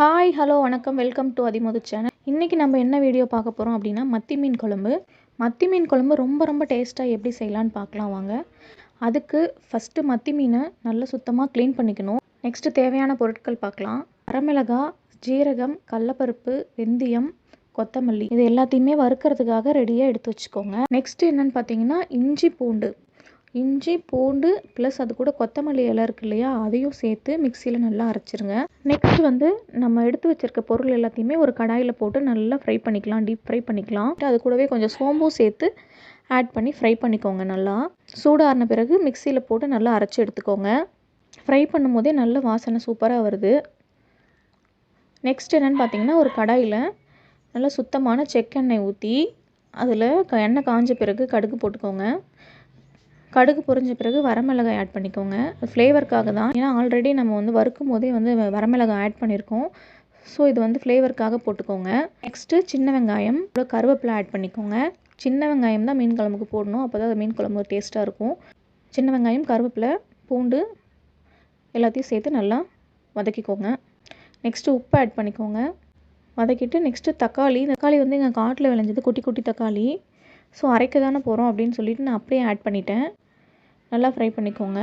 Hi hello வணக்கம். Welcome to அதிமுது channel இன்றைக்கி நம்ம என்ன வீடியோ பார்க்க போகிறோம் அப்படின்னா மத்தி மீன் குழம்பு. மத்தி மீன் குழம்பு ரொம்ப ரொம்ப டேஸ்ட்டாக எப்படி செய்யலான்னு பார்க்கலாம் வாங்க. அதுக்கு ஃபஸ்ட்டு மத்தி மீனை நல்லா சுத்தமாக க்ளீன் பண்ணிக்கணும். நெக்ஸ்ட்டு தேவையான பொருட்கள் பார்க்கலாம். வரமிளகாய் ஜீரகம் கடலப்பருப்பு வெந்தயம் கொத்தமல்லி. இது எல்லாத்தையுமே வறுக்கிறதுக்காக ரெடியாக எடுத்து வச்சுக்கோங்க. நெக்ஸ்ட்டு என்னென்னு பார்த்தீங்கன்னா இஞ்சி பூண்டு. இஞ்சி பூண்டு ப்ளஸ் அது கூட கொத்தமல்லி இலை இருக்கு இல்லையா அதையும் சேர்த்து மிக்சியில் நல்லா அரைச்சிருங்க. நெக்ஸ்ட் வந்து நம்ம எடுத்து வச்சிருக்க பொருள் எல்லாத்தையுமே ஒரு கடாயில் போட்டு நல்லா ஃப்ரை பண்ணிக்கலாம் டீப் ஃப்ரை பண்ணிக்கலாம். அது கூடவே கொஞ்சம் சோம்பும் சேர்த்து ஆட் பண்ணி ஃப்ரை பண்ணிக்கோங்க நல்லா. சூடாறின பிறகு மிக்சியில் போட்டு நல்லா அரைச்சி எடுத்துக்கோங்க. ஃப்ரை பண்ணும்போதே நல்ல வாசனை சூப்பராக வருது. நெக்ஸ்ட் என்னென்னு பார்த்தீங்கன்னா ஒரு கடாயில் நல்லா சுத்தமான செக்கெண்ணெய் ஊற்றி அதில் க எண்ணெய் காஞ்ச பிறகு கடுகு போட்டுக்கோங்க. கடுகு பொரிஞ்ச பிறகு வரமிளகாய் ஆட் பண்ணிக்கோங்க. ஃப்ளேவருக்காக தான். ஏன்னா ஆல்ரெடி நம்ம வந்து வறுக்கும் போதே வந்து வரமிளகாய் ஆட் பண்ணியிருக்கோம் ஸோ இது வந்து ஃப்ளேவருக்காக போட்டுக்கோங்க. நெக்ஸ்ட்டு சின்ன வெங்காயம். கருவேப்பிலை ஆட் பண்ணிக்கோங்க. சின்ன வெங்காயம் தான் மீன் குழம்புக்கு போடணும். அப்போ தான் மீன் குழம்பு டேஸ்ட்டாக இருக்கும். சின்ன வெங்காயம் கருவேப்பிலை பூண்டு எல்லாத்தையும் சேர்த்து நல்லா வதக்கிக்கோங்க. நெக்ஸ்ட்டு உப்பு ஆட் பண்ணிக்கோங்க. வதக்கிட்டு நெக்ஸ்ட்டு தக்காளி. தக்காளி வந்து எங்கள் காட்டில் விளைஞ்சது குட்டி குட்டி தக்காளி. ஸோ அரைக்க தானே போகிறோம் அப்படின்னு சொல்லிட்டு நான் அப்படியே ஆட் பண்ணிட்டேன். நல்லா ஃப்ரை பண்ணிக்கோங்க.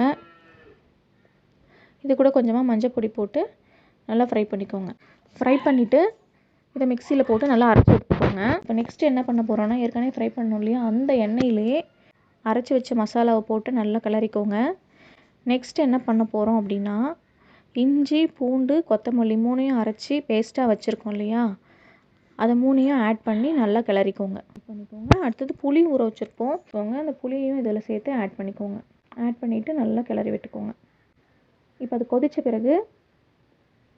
இது கூட கொஞ்சமாக மஞ்சள் பொடி போட்டு நல்லா ஃப்ரை பண்ணிக்கோங்க. ஃப்ரை பண்ணிவிட்டு இதை மிக்சியில் போட்டு நல்லா அரைச்சி எடுத்துக்கோங்க. இப்போ நெக்ஸ்ட்டு என்ன பண்ண போகிறோன்னா ஏற்கனவே ஃப்ரை பண்ணோம் இல்லையா? அந்த எண்ணெயிலே அரைச்சி வச்ச மசாலாவை போட்டு நல்லா கிளறிக்கோங்க. நெக்ஸ்ட் என்ன பண்ண போகிறோம் அப்படின்னா இஞ்சி பூண்டு கொத்தமல்லி மூணையும் அரைச்சி பேஸ்ட்டாக வச்சுருக்கோம் இல்லையா? அதை மூணையும் ஆட் பண்ணி நல்லா கிளறிக்கோங்க. பண்ணிக்கோங்க. அடுத்தது புளி ஊற வச்சுருப்போம். அந்த புளியையும் இதில் சேர்த்து ஆட் பண்ணிக்கோங்க. ஆட் பண்ணிவிட்டு நல்லா கிளறி விட்டுக்கோங்க. இப்போ அது கொதித்த பிறகு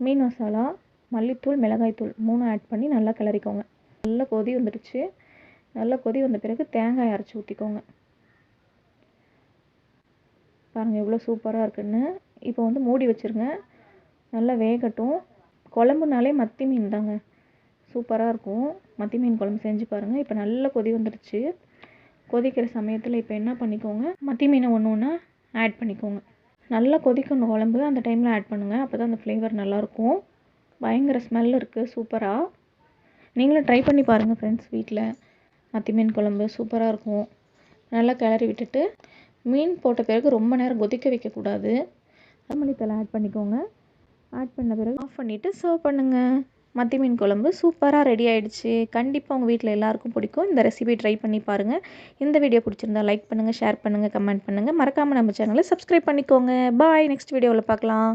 மீன் மசாலா மல்லித்தூள் மிளகாய்த்தூள் மூணு ஆட் பண்ணி நல்லா கிளறிக்கோங்க. நல்லா கொதி வந்துடுச்சு. நல்லா கொதி வந்த பிறகு தேங்காய் அரைச்சி ஊற்றிக்கோங்க பாருங்கள் எவ்வளோ சூப்பராக இருக்குன்னு. இப்போ வந்து மூடி வச்சுருங்க. நல்லா வேகட்டும். குழம்புனாலே மத்தி மீன் தாங்க. சூப்பராக இருக்கும். மத்தி மீன் குழம்பு செஞ்சு பாருங்கள் இப்போ நல்ல கொதி வந்துடுச்சு. கொதிக்கிற சமயத்தில் இப்போ என்ன பண்ணிக்கோங்க? மத்தி மீனை ஒன்று ஒன்றா ஆட் பண்ணிக்கோங்க. நல்லா கொதிக்கணும். குழம்பு அந்த டைமில் ஆட் பண்ணுங்கள் அப்போ தான் அந்த ஃப்ளேவர் நல்லாயிருக்கும் பயங்கர ஸ்மெல் இருக்குது சூப்பராக நீங்களும் ட்ரை பண்ணி பாருங்கள் ஃப்ரெண்ட்ஸ் வீட்டில் மத்தி மீன் குழம்பு சூப்பராக இருக்கும். நல்லா கிளறி விட்டுட்டு மீன் போட்ட பிறகு ரொம்ப நேரம் கொதிக்க வைக்கக்கூடாது. மல்லித்தலை ஆட் பண்ணிக்கோங்க. ஆட் பண்ண பிறகு ஆஃப் பண்ணிவிட்டு சர்வ் பண்ணுங்கள் மத்தி மீன் குழம்பு சூப்பராக ரெடி ஆகிடுச்சு கண்டிப்பாக உங்கள் வீட்டில் எல்லாருக்கும் பிடிக்கும். இந்த ரெசிபி ட்ரை பண்ணி பாருங்கள் இந்த வீடியோ பிடிச்சிருந்தா லைக் பண்ணுங்கள் ஷேர் பண்ணுங்கள் கமெண்ட் பண்ணுங்கள் மறக்காமல் நம்ம சேனலை சப்ஸ்கிரைப் பண்ணிக்கோங்க. பாய் நெக்ஸ்ட் வீடியோவில் பார்க்கலாம்.